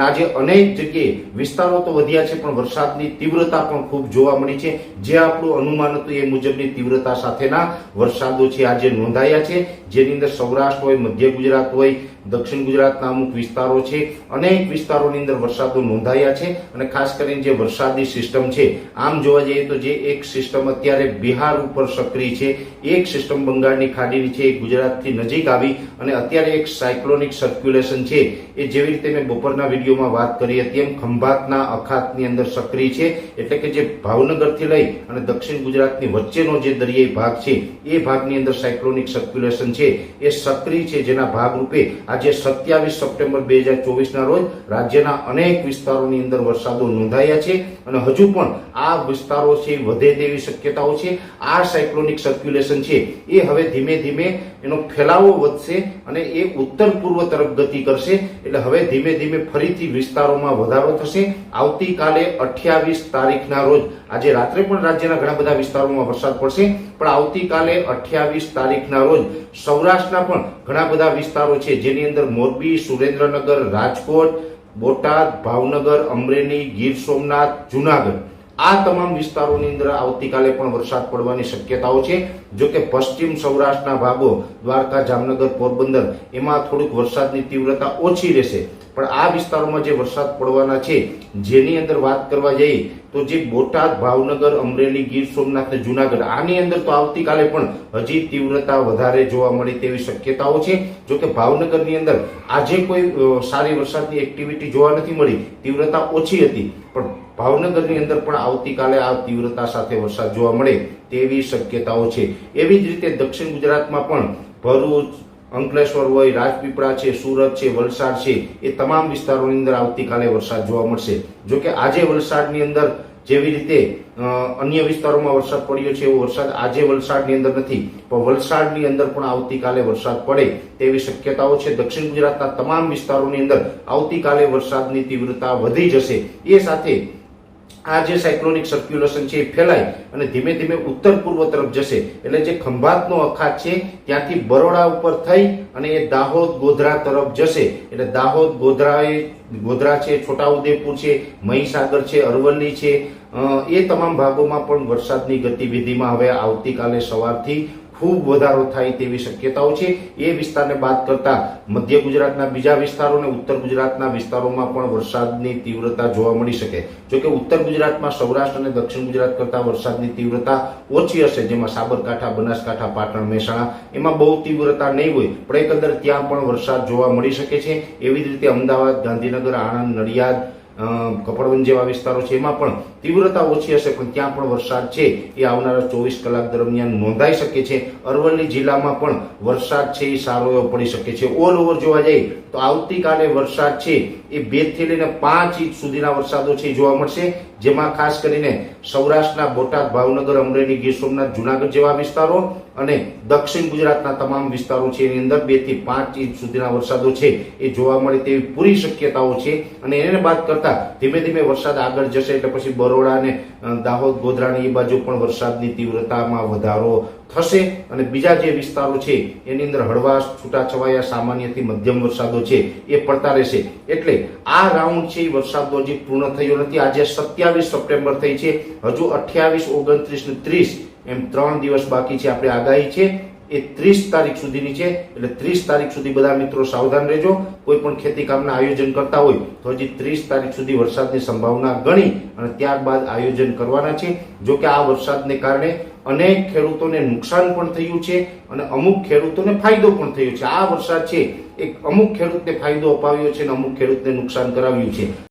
આજે અનેક જગ્યાએ વિસ્તારો તો વધ્યા છે, પણ વરસાદની તીવ્રતા પણ ખૂબ જોવા મળી છે. જે આપણું અનુમાન હતું એ મુજબની તીવ્રતા સાથેના વરસાદો છે, આજે નોંધાયા છે. જેની અંદર સૌરાષ્ટ્ર હોય, મધ્ય ગુજરાત હોય દક્ષિણ ગુજરાતના અમુક વિસ્તારો છે. અનેક વિસ્તારોની અંદર વરસાદો નોંધાયા છે અને ખાસ કરીને જે વરસાદની સિસ્ટમ છે, આમ જોવા જઈએ તો જે એક સિસ્ટમ અત્યારે બિહાર ઉપર સક્રિય છે, એક સિસ્ટમ બંગાળની ખાડીની છે, એ ગુજરાતથી નજીક આવી અને અત્યારે એક સાયક્લોનિક સર્ક્યુલેશન છે, એ જેવી રીતે મેં બપોરના વિડીયોમાં વાત કરી હતી, એમ ખંભાતના અખાતની અંદર સક્રિય છે, એટલે કે જે ભાવનગરથી લઈ અને દક્ષિણ ગુજરાતની વચ્ચેનો જે દરિયાઈ ભાગ છે, એ ભાગની અંદર સાયક્લોનિક સર્ક્યુલેશન છે, એ સક્રિય છે જેના ભાગરૂપે આજે સત્યાવીસ સપ્ટેમ્બર બે હજાર ચોવીસના રોજ રાજ્યના અનેક વિસ્તારોની અંદર વરસાદો નોંધાયા છે અને હજુ પણ આ વિસ્તારો છે વધે તેવી શક્યતાઓ છે. આ સાયક્લોનિક સર્ક્યુલેશન છે એ હવે ધીમે ધીમે એનો ફેલાવો વધશે અને એ ઉત્તર પૂર્વ તરફ ગતિ કરશે. એટલે હવે ધીમે ધીમે ફરીથી વિસ્તારોમાં વધારો થશે. આવતીકાલે અઠ્યાવીસ તારીખના રોજ, આજે રાત્રે પણ રાજ્યના ઘણા બધા વિસ્તારોમાં વરસાદ પડશે, પણ આવતીકાલે અઠ્યાવીસ તારીખના રોજ સૌરાષ્ટ્રના પણ ઘણા બધા વિસ્તારો છે, જેની અંદર મોરબી સુરેન્દ્રનગર રાજકોટ બોટાદ ભાવનગર અમરેલી ગીર સોમનાથ જુનાગઢ. આ તમામ વિસ્તારોની અંદર આવતીકાલે પણ વરસાદ પડવાની શક્યતાઓ છે. જો કે પશ્ચિમ સૌરાષ્ટ્રના ભાગો, દ્વારકા, જામનગર, પોરબંદર, એમાં થોડુંક વરસાદની તીવ્રતા ઓછી રહેશે. પણ આ વિસ્તારોમાં જે વરસાદ પડવાના છે, જેની અંદર વાત કરવા જઈએ, તો જે બોટાદ, ભાવનગર, અમરેલી, ગીર સોમનાથ જુનાગઢ, આની અંદર તો આવતીકાલે પણ હજી તીવ્રતા વધારે જોવા મળે તેવી શક્યતાઓ છે. જો કે ભાવનગરની અંદર આજે કોઈ સારી વરસાદની એક્ટિવિટી જોવા નથી મળી. તીવ્રતા ઓછી હતી. પણ ભાવનગરની અંદર પણ આવતીકાલે આ તીવ્રતા સાથે વરસાદ જોવા મળે તેવી શક્યતાઓ છે. એવી જ રીતે દક્ષિણ ગુજરાતમાં પણ ભરૂચ, અંકલેશ્વર હોય, રાજપીપળા છે, સુરત છે, વલસાડ છે, એ તમામ વિસ્તારોની અંદર આવતીકાલે વરસાદ જોવા મળશે. જો કે આજે વલસાડની અંદર જેવી રીતે અન્ય વિસ્તારોમાં વરસાદ પડ્યો છે એવો વરસાદ આજે વલસાડની અંદર નથી. પણ વલસાડની અંદર પણ આવતીકાલે વરસાદ પડે તેવી શક્યતાઓ છે. દક્ષિણ ગુજરાતના તમામ વિસ્તારોની અંદર આવતીકાલે વરસાદની તીવ્રતા વધી જશે. એ સાથે આ જે સાયક્લોનિક સર્ક્યુલેશન છે એ ફેલાય અને ધીમે ધીમે ઉત્તર પૂર્વ તરફ જશે. એટલે જે ખંભાતનો અખાત છે, ત્યાંથી બરોડા ઉપર થઈ અને એ દાહોદ ગોધરા તરફ જશે. એટલે દાહોદ ગોધરા એ ગોધરા છે, છોટાઉદેપુર છે, મહીસાગર છે, અરવલ્લી છે. એ તમામ ભાગોમાં પણ વરસાદની ગતિવિધિમાં હવે આવતીકાલે સવારથી ખૂબ વધારો થાય તેવી શક્યતાઓ છે. એ વિસ્તારને બાદ કરતા મધ્ય ગુજરાતના બીજા વિસ્તારો અને ઉત્તર ગુજરાતના વિસ્તારોમાં પણ વરસાદની તીવ્રતા જોવા મળી શકે. જો કે ઉત્તર ગુજરાતમાં સૌરાષ્ટ્ર અને દક્ષિણ ગુજરાત કરતા વરસાદની તીવ્રતા ઓછી હશે, જેમાં સાબરકાંઠા, બનાસકાંઠા, પાટણ, મહેસાણા એમાં બહુ તીવ્રતા નહીં હોય, પણ એકંદર ત્યાં પણ વરસાદ જોવા મળી શકે છે. એવી જ રીતે અમદાવાદ, ગાંધીનગર, આણંદ, નડિયાદ અ, કપડવંજ જેવા વિસ્તારો છે એમાં પણ તીવ્રતા ઓછી હશે પણ ત્યાં પણ વરસાદ છે. એ આવનારા ચોવીસ કલાક દરમિયાન નોંધાઈ શકે છે. અરવલ્લી જિલ્લામાં પણ વરસાદ છે એ સારો એવો પડી શકે છે. ઓલ ઓવર જોવા જઈએ તો આવતીકાલે વરસાદ છે એ બેથી લઈને પાંચ ઇંચ સુધીના વરસાદો છે જોવા મળશે. જેમાં ખાસ કરીને સૌરાષ્ટ્રના બોટાદ ભાવનગર અમરેલી ગીર સોમનાથ જુનાગઢ જેવા વિસ્તારો અને દક્ષિણ ગુજરાતના તમામ વિસ્તારો છે એની અંદર બેથી પાંચ ઇંચ સુધીના વરસાદો છે. એ જોવા મળે તેવી પૂરી શક્યતાઓ છે. અને એને બાદ કરતા ધીમે ધીમે વરસાદ આગળ જશે એટલે પછી બરોડા અને દાહોદ, ગોધરાની એ બાજુ પણ વરસાદની તીવ્રતામાં વધારો થશે. અને બીજા જે વિસ્તારો છે, એની અંદર હળવા છૂટાછવાયા, સામાન્યથી મધ્યમ વરસાદો છે, એ પડતા રહેશે. એટલે આ રાઉન્ડ છે વરસાદનો હજી પૂર્ણ થયો નથી. આજે સત્યાવીસ સપ્ટેમ્બર થઈ છે. હજુ અઠ્યાવીસ, ઓગણત્રીસ ને ત્રીસ એમ ત્રણ દિવસ બાકી છે. આપણે આગાહી છે. એ ત્રીસ તારીખ સુધીની છે. એટલે ત્રીસ તારીખ સુધી બધા મિત્રો સાવધાન રહેજો. કોઈ પણ ખેતી કામના આયોજન કરતા હોય, તો હજી ત્રીસ તારીખ સુધી વરસાદની સંભાવના ગણી અને ત્યારબાદ આયોજન કરવાના છે. જો કે આ વરસાદને કારણે અનેક ખેડૂતોને નુકસાન પણ થયું છે અને અમુક ખેડૂતોને ફાયદો પણ થયો છે. આ વરસાદ છે, એક અમુક ખેડૂતને ફાયદો અપાવ્યો છે અને અમુક ખેડૂતને નુકસાન કરાવ્યું છે.